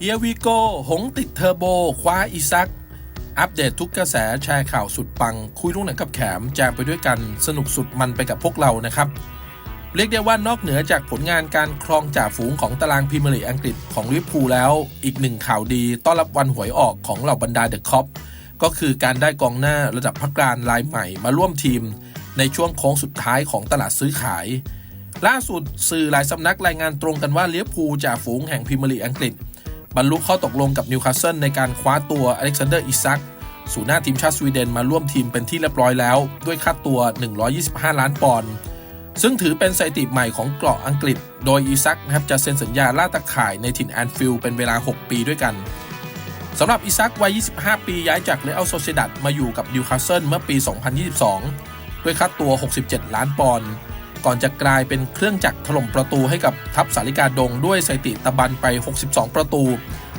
เฮียวีโก้หงติดเทอร์โบ คว้าอีซัก อัปเดตทุกกระแสแชร์ข่าวสุดปัง คุยรุ่งหนังกับแขม แจมไปด้วยกันสนุกสุดมันไปกับพวกเรานะครับ เรียกได้ว่านอกเหนือจากผลงานการครองจ่าฝูงของตารางพรีเมียร์ลีกอังกฤษของลิเวอร์พูลแล้ว อีกหนึ่งข่าวดีต้อนรับวันหวยออกของเหล่าบรรดาเดอะคอปก็คือการได้กองหน้าระดับพักการรายใหม่มาร่วมทีม ในช่วงโค้งสุดท้ายของตลาดซื้อขาย ล่าสุดสื่อหลายสำนักรายงานตรงกันว่าลิเวอร์พูลจ่าฝูงแห่งพรีเมียร์ลีกอังกฤษ บรรลุข้อตกลงกับนิวคาสเซิลในการคว้าตัวอเล็กซานเดอร์อิซักสู่หน้าทีมชาติสวีเดนมาร่วมทีมเป็นที่เรียบร้อยแล้ว ด้วยค่าตัว 125 ล้านปอนด์ซึ่งถือเป็นสถิติใหม่ของเกาะอังกฤษ โดยอีซักนะครับจะเซ็นสัญญาล่าตะข่ายในถิ่นแอนฟิลด์เป็นเวลา 6 ปีด้วยกันสำหรับอีซักวัย 25 ปีย้ายจากเรอัลโซเชดัดมาอยู่กับนิวคาสเซิลเมื่อปี 2022 ด้วยค่าตัว 67 ล้านปอนด์ ก่อนจะกลายเป็นเครื่องจักรถล่มประตูให้กับทัพสาริกาดงด้วยสถิติตะบันไป 62 ประตู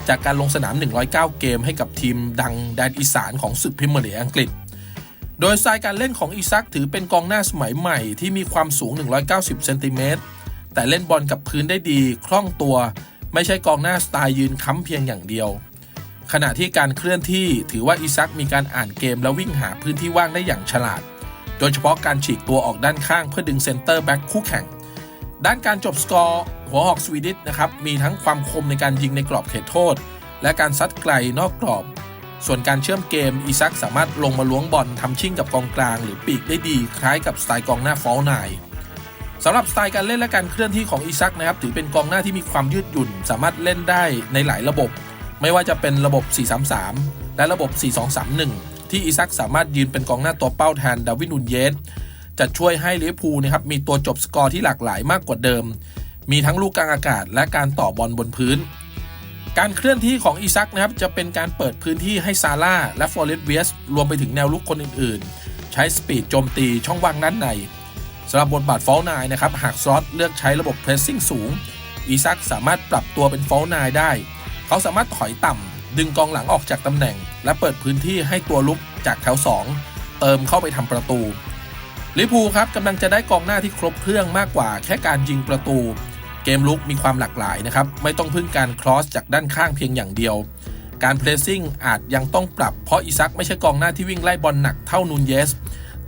จากการลงสนาม 109 เกมให้กับทีมดังแดนอีสานของศึกพรีเมียร์ลีกอังกฤษ โดยสไตล์การเล่นของอีซักถือเป็นกองหน้าสมัยใหม่ที่มีความสูง 190 เซนติเมตร แต่เล่นบอลกับพื้นได้ดีคล่องตัว ไม่ใช่กองหน้าสไตล์ยืนค้ำเพียงอย่างเดียว ขณะที่การเคลื่อนที่ถือว่าอีซักมีการอ่านเกมและวิ่งหาพื้นที่ว่างได้อย่างฉลาด โดยเฉพาะการฉีกตัวออกด้านข้างเพื่อดึงเซนเตอร์แบ็กคู่แข่ง ด้านการจบสกอร์หัวหอกสวีดิชนะครับมีทั้งความคมในการยิงในกรอบเขตโทษ และการซัดไกลนอกกรอบ ส่วนการเชื่อมเกมอีซักสามารถลงมาล้วงบอลทำชิ่งกับกองกลาง หรือปีกได้ดีคล้ายกับสไตล์กองหน้าฟอลไนสำหรับสไตล์การเล่นและการเคลื่อนที่ของอีซักนะครับถือเป็นกองหน้าที่มีความยืดหยุ่น สามารถเล่นได้ในหลายระบบ ไม่ว่าจะเป็นระบบ 4-3-3 และระบบ 4-2-3-1 ที่อีซักสามารถยืนเป็นกองหน้าตัวเป้าแทนดาวินนูนเยสจะช่วยให้ลิเวอร์พูลนะครับมีตัวจบสกอร์ที่หลากหลายมากกว่าเดิม มีทั้งลูกกลางอากาศ และการต่อบอลบนพื้น การเคลื่อนที่ของอีซักนะครับจะเป็นการเปิดพื้นที่ให้ซาร่าและฟอร์เรสเวียสรวมไปถึงแนวลุกคนอื่นๆ ใช้สปีดโจมตีช่องว่างด้านในสำหรับบทบาทฟอลนายนะครับหากซอสเลือกใช้ระบบเพรสซิ่งสูงอีซักสามารถปรับตัวเป็นฟอลนายได้ เขาสามารถถอยต่ำ ดึงกองหลังออกจากตำแหน่ง และเปิดพื้นที่ให้ตัวลุกจากแถว 2 เติมเข้าไปทำประตูลิพูครับกำลังจะได้กองหน้าที่ครบเครื่องมากกว่าแค่การยิงประตู เกมลุกมีความหลากหลายนะครับ ไม่ต้องพึ่งการครอสจากด้านข้างเพียงอย่างเดียว การเพรสซิ่งอาจยังต้องปรับเพราะอิซักไม่ใช่กองหน้าที่วิ่งไล่บอลหนักเท่านูนเยส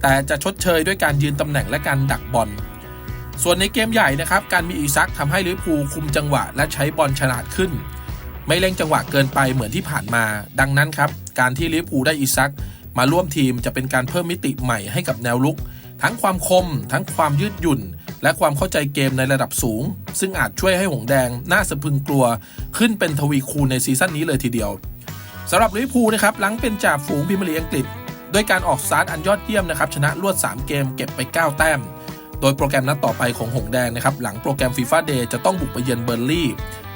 แต่จะชดเชยด้วยการยืนตำแหน่งและการดักบอลส่วนในเกมใหญ่นะครับ การมีอิซักทำให้ลิพูคุมจังหวะและใช้บอลฉลาดขึ้น ไม่เล่งจังหวะเกินไปเหมือนที่ผ่านมา ดังนั้นครับ การที่ลิเวอร์พูลได้อิซัก มาร่วมทีมจะเป็นการเพิ่มมิติใหม่ให้กับแนวลุก ทั้งความคม ทั้งความยืดหยุ่น และความเข้าใจเกมในระดับสูง ซึ่งอาจช่วยให้หงแดงน่าสะพึงกลัว ขึ้นเป็นทวีคูณในซีซั่นนี้เลยทีเดียวสำหรับลิเวอร์พูลนะครับหลังเป็นจ่าฝูงพรีเมียร์ลีอังกฤษด้วยการออกสตาร์ทอันยอดเยี่ยมนะครับชนะรวด 3 เกมเก็บไป 9 แต้ม โดยโปรแกรมนัดต่อไปของหงแดงนะครับหลังโปรแกรมฟีฟ่าเดย์จะต้องบุกไปเยือนเบอร์ลี่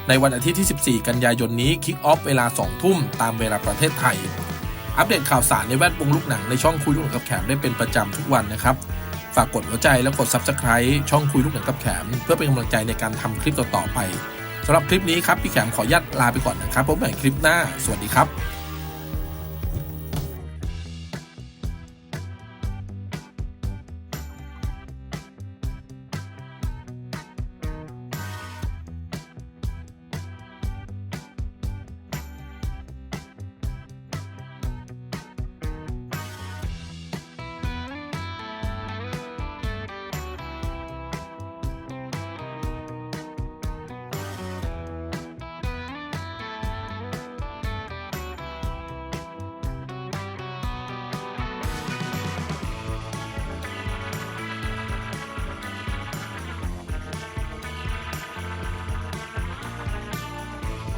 ในวันอาทิตย์ที่ 14 กันยายนนี้คิกออฟเวลา 2 ทุ่มตามเวลาประเทศไทย อัปเดตข่าวสารในแวดวงลูกหนังในช่องคุยลูกหนังกับแขมได้เป็นประจำทุกวันนะครับ ฝากกดหัวใจและกด Subscribe ช่องคุยลูกหนังกับแขม เพื่อเป็นกำลังใจในการทำคลิปต่อๆไปสำหรับคลิปนี้ครับพี่แขมขออนุญาตลาไปก่อนนะครับพบใหม่คลิปหน้า สวัสดีครับ